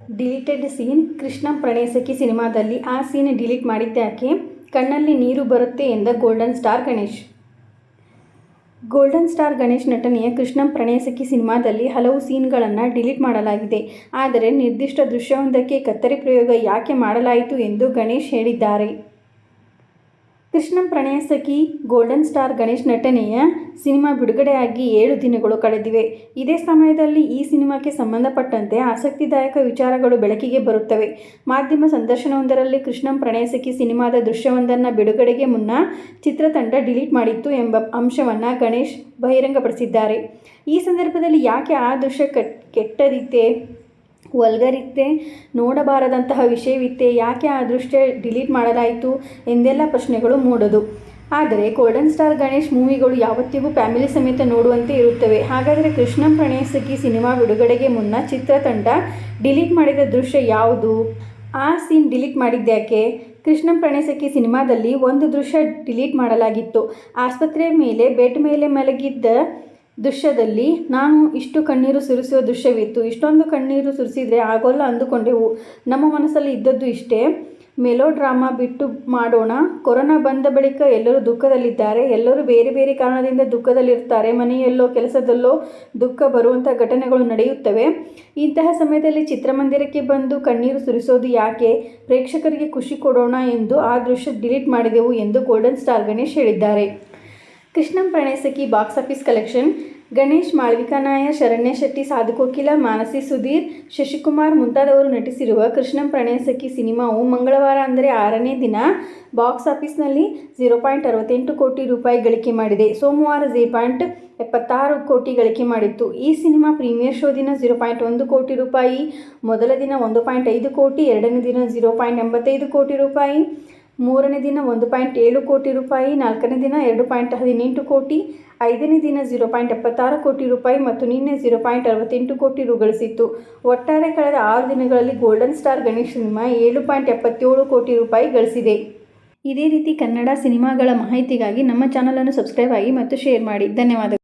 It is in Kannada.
ಡಿಲೀಟೆಡ್ ಸೀನ್ ಕೃಷ್ಣ ಪ್ರಣಯಸಖಿ ಸಿನಿಮಾದಲ್ಲಿ ಆ ಸೀನ್ ಡಿಲೀಟ್ ಮಾಡಿದ್ದಾಕೆ ಕಣ್ಣಲ್ಲಿ ನೀರು ಬರುತ್ತೆ ಎಂದ golden star Ganesh. Golden star Ganesh ನಟನೆಯ ಕೃಷ್ಣ ಪ್ರಣಯಸಖಿ ಸಿನಿಮಾದಲ್ಲಿ ಹಲವು ಸೀನ್ಗಳನ್ನು ಡಿಲೀಟ್ ಮಾಡಲಾಗಿದೆ. ಆದರೆ ನಿರ್ದಿಷ್ಟ ದೃಶ್ಯವೊಂದಕ್ಕೆ ಕತ್ತರಿ ಪ್ರಯೋಗ ಯಾಕೆ ಮಾಡಲಾಯಿತು ಎಂದು ಗಣೇಶ್ ಹೇಳಿದ್ದಾರೆ. ಕೃಷ್ಣಂ ಪ್ರಣಯಸಖಿ ಗೋಲ್ಡನ್ ಸ್ಟಾರ್ ಗಣೇಶ್ ನಟನೆಯ ಸಿನಿಮಾ ಬಿಡುಗಡೆಯಾಗಿ ಏಳು ದಿನಗಳು ಕಳೆದಿವೆ. ಇದೇ ಸಮಯದಲ್ಲಿ ಈ ಸಿನಿಮಾಕ್ಕೆ ಸಂಬಂಧಪಟ್ಟಂತೆ ಆಸಕ್ತಿದಾಯಕ ವಿಚಾರಗಳು ಬೆಳಕಿಗೆ ಬರುತ್ತವೆ. ಮಾಧ್ಯಮ ಸಂದರ್ಶನವೊಂದರಲ್ಲಿ ಕೃಷ್ಣಂ ಪ್ರಣಯಸಖಿ ಸಿನಿಮಾದ ದೃಶ್ಯವೊಂದನ್ನು ಬಿಡುಗಡೆಗೆ ಮುನ್ನ ಚಿತ್ರತಂಡ ಡಿಲೀಟ್ ಮಾಡಿತ್ತು ಎಂಬ ಅಂಶವನ್ನು ಗಣೇಶ್ ಬಹಿರಂಗಪಡಿಸಿದ್ದಾರೆ. ಈ ಸಂದರ್ಭದಲ್ಲಿ ಯಾಕೆ ಆ ದೃಶ್ಯ ಕೆಟ್ಟದಿತ್ತೆ? ವಲ್ಗರಿತ್ತೆ, ನೋಡಬಾರದಂತಹ ವಿಷಯವಿತ್ತೆ, ಯಾಕೆ ಆ ದೃಶ್ಯ ಡಿಲೀಟ್ ಮಾಡಲಾಯಿತು ಎಂದೆಲ್ಲ ಪ್ರಶ್ನೆಗಳು ಮೂಡೋದು. ಆದರೆ ಗೋಲ್ಡನ್ ಸ್ಟಾರ್ ಗಣೇಶ್ ಮೂವಿಗಳು ಯಾವತ್ತಿಗೂ ಫ್ಯಾಮಿಲಿ ಸಮೇತ ನೋಡುವಂತೆ ಇರುತ್ತವೆ. ಹಾಗಾದರೆ ಕೃಷ್ಣ ಪ್ರಣಯಸಖಿ ಸಿನಿಮಾ ಬಿಡುಗಡೆಗೆ ಮುನ್ನ ಚಿತ್ರತಂಡ ಡಿಲೀಟ್ ಮಾಡಿದ ದೃಶ್ಯ ಯಾವುದು? ಆ ಸೀನ್ ಡಿಲೀಟ್ ಮಾಡಿದ್ದ್ಯಾಕೆ ಕೃಷ್ಣ ಪ್ರಣಯಸಖಿ ಸಿನಿಮಾದಲ್ಲಿ ಒಂದು ದೃಶ್ಯ ಡಿಲೀಟ್ ಮಾಡಲಾಗಿತ್ತು. ಆಸ್ಪತ್ರೆಯ ಮೇಲೆ, ಬೆಡ್ ಮೇಲೆ ಮಲಗಿದ್ದ ದೃಶ್ಯದಲ್ಲಿ ನಾನು ಇಷ್ಟು ಕಣ್ಣೀರು ಸುರಿಸುವ ದೃಶ್ಯವಿತ್ತು. ಇಷ್ಟೊಂದು ಕಣ್ಣೀರು ಸುರಿಸಿದರೆ ಆಗೋಲ್ಲ ಅಂದುಕೊಂಡೆವು ನಮ್ಮ ಮನಸ್ಸಲ್ಲಿ ಇದ್ದದ್ದು ಇಷ್ಟೇ. ಮೆಲೋ ಡ್ರಾಮಾ ಬಿಟ್ಟು ಮಾಡೋಣ. ಕೊರೋನಾ ಬಂದ ಬಳಿಕ ಎಲ್ಲರೂ ದುಃಖದಲ್ಲಿದ್ದಾರೆ. ಎಲ್ಲರೂ ಬೇರೆ ಬೇರೆ ಕಾರಣದಿಂದ ದುಃಖದಲ್ಲಿರ್ತಾರೆ. ಮನೆಯಲ್ಲೋ, ಕೆಲಸದಲ್ಲೋ ದುಃಖ ಬರುವಂಥ ಘಟನೆಗಳು ನಡೆಯುತ್ತವೆ. ಇಂತಹ ಸಮಯದಲ್ಲಿ ಚಿತ್ರಮಂದಿರಕ್ಕೆ ಬಂದು ಕಣ್ಣೀರು ಸುರಿಸೋದು ಯಾಕೆ? ಪ್ರೇಕ್ಷಕರಿಗೆ ಖುಷಿ ಕೊಡೋಣ ಎಂದು ಆ ದೃಶ್ಯ ಡಿಲೀಟ್ ಮಾಡಿದೆವು ಎಂದು ಗೋಲ್ಡನ್ ಸ್ಟಾರ್ ಗಣೇಶ್ ಹೇಳಿದ್ದಾರೆ. Krishnam Pranayasakhi box office collection. Ganesh Malvika Nair, Sharanya Shetty, Sadhukokila, Manasi Sudhir, Shashikumar ಮುಂತಾದವರು ನಟಿಸಿರುವ ಕೃಷ್ಣಂ ಪ್ರಣಯಸಖಿ ಸಿನಿಮಾವು ಮಂಗಳವಾರ ಅಂದರೆ ಆರನೇ ದಿನ ಬಾಕ್ಸ್ ಆಫೀಸ್ನಲ್ಲಿ ಝೀರೋ ಪಾಯಿಂಟ್ ಅರವತ್ತೆಂಟು ಕೋಟಿ ರೂಪಾಯಿ ಗಳಿಕೆ ಮಾಡಿದೆ. ಸೋಮವಾರ ಝೀರೋ ಪಾಯಿಂಟ್ ಎಪ್ಪತ್ತಾರು ಕೋಟಿ ಗಳಿಕೆ ಮಾಡಿತ್ತು. ಈ ಸಿನಿಮಾ ಪ್ರೀಮಿಯರ್ ಶೋ ದಿನ ಝೀರೋ ಪಾಯಿಂಟ್ ಒಂದು ಕೋಟಿ ರೂಪಾಯಿ, ಮೊದಲ ದಿನ ಒಂದು ಪಾಯಿಂಟ್ ಐದು ಕೋಟಿ, ಎರಡನೇ ದಿನ ಝೀರೋ ಪಾಯಿಂಟ್ ಎಂಬತ್ತೈದು ಕೋಟಿ ರೂಪಾಯಿ. ಮೂರನೇ ದಿನ ಒಂದು ಪಾಯಿಂಟ್ ಏಳು ಕೋಟಿ ರೂಪಾಯಿ, ನಾಲ್ಕನೇ ದಿನ ಎರಡು ಪಾಯಿಂಟ್ ಹದಿನೆಂಟು ಕೋಟಿ, ಐದನೇ ದಿನ ಝೀರೋ ಪಾಯಿಂಟ್ ಎಪ್ಪತ್ತಾರು ಕೋಟಿ ರೂಪಾಯಿ ಮತ್ತು ನಿನ್ನೆ ಝೀರೋ ಪಾಯಿಂಟ್ ಅರವತ್ತೆಂಟು ಕೋಟಿ ರು ಗಳಿಸಿತ್ತು ಒಟ್ಟಾರೆ ಕಳೆದ ಆರು ದಿನಗಳಲ್ಲಿ ಗೋಲ್ಡನ್ ಸ್ಟಾರ್ ಗಣೇಶ್ ಸಿನಿಮಾ ಏಳು ಪಾಯಿಂಟ್ ಎಪ್ಪತ್ತೇಳು ಕೋಟಿ ರೂಪಾಯಿ ಗಳಿಸಿದೆ. ಇದೇ ರೀತಿ ಕನ್ನಡ ಸಿನಿಮಾಗಳ ಮಾಹಿತಿಗಾಗಿ ನಮ್ಮ ಚಾನಲನ್ನು ಸಬ್ಸ್ಕ್ರೈಬ್ ಆಗಿ ಮತ್ತು ಶೇರ್ ಮಾಡಿ. ಧನ್ಯವಾದಗಳು.